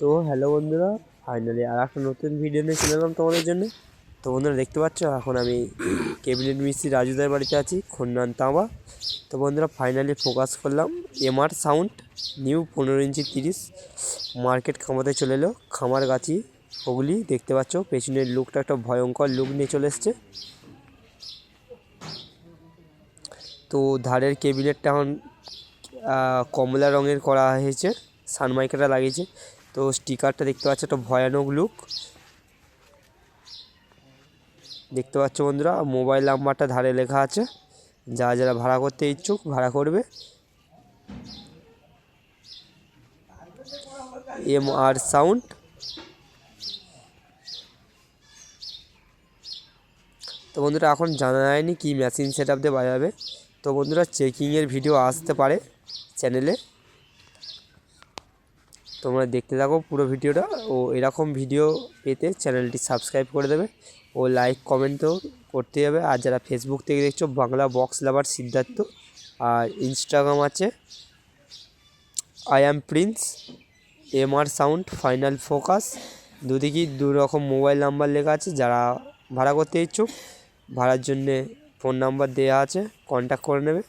তো হ্যালো বন্ধুরা ফাইনালি আর একটা নতুন ভিডিও নিয়ে চলে এলাম তোমাদের জন্য। তো বন্ধুরা দেখতে পাচ্ছ, এখন আমি ক্যাবিনেট মিস্ত্রি রাজুদার বাড়িতে আছি, খন্ডান তাঁবা তো বন্ধুরা ফাইনালি ফোকাস করলাম এমআর সাউন্ড নিউ পনেরো ইঞ্চি তিরিশ মার্কেট খামাতে চলে এলো, খামার গাছি ওগুলি দেখতে পাচ্ছ, পেছনের লুকটা একটা ভয়ঙ্কর লুক নিয়ে চলে এসছে। তো ধারের কেবিনেটটা এখন কমলা রঙের করা হয়েছে সানমাইকাটা লাগিয়েছে। তো স্টিকারটা দেখতে পাচ্ছ, একটা ভয়ানক লুক দেখতে পাচ্ছ বন্ধুরা মোবাইল নাম্বারটা ধারে লেখা আছে। যারা যারা ভাড়া করতে ইচ্ছুক, ভাড়া করবে। এম আর সাউন্ড তো বন্ধুরা, এখন জানা যায়নি কি মেশিন সেট আপ দিয়ে বাজাবে। তো বন্ধুরা চেকিংয়ের ভিডিও আসতে পারে চ্যানেলে তোমরা দেখতে থাকো পুরো ভিডিওটা ও এরকম ভিডিও পেতে চ্যানেলটি সাবস্ক্রাইব করে দেবে ও লাইক কমেন্টও করতে হবে। আর যারা ফেসবুক থেকে দেখছ, বাংলা বক্স লাভার সিদ্ধার্থ আর ইনস্টাগ্রাম আছে I am prince M R sound final focus দুদিকেই দু রকম মোবাইল নাম্বার লেখা আছে। যারা ভাড়া করতে ইচ্ছুক, ভাড়ার জন্যে ফোন নাম্বার দেওয়া আছে কন্ট্যাক্ট করে নেবে।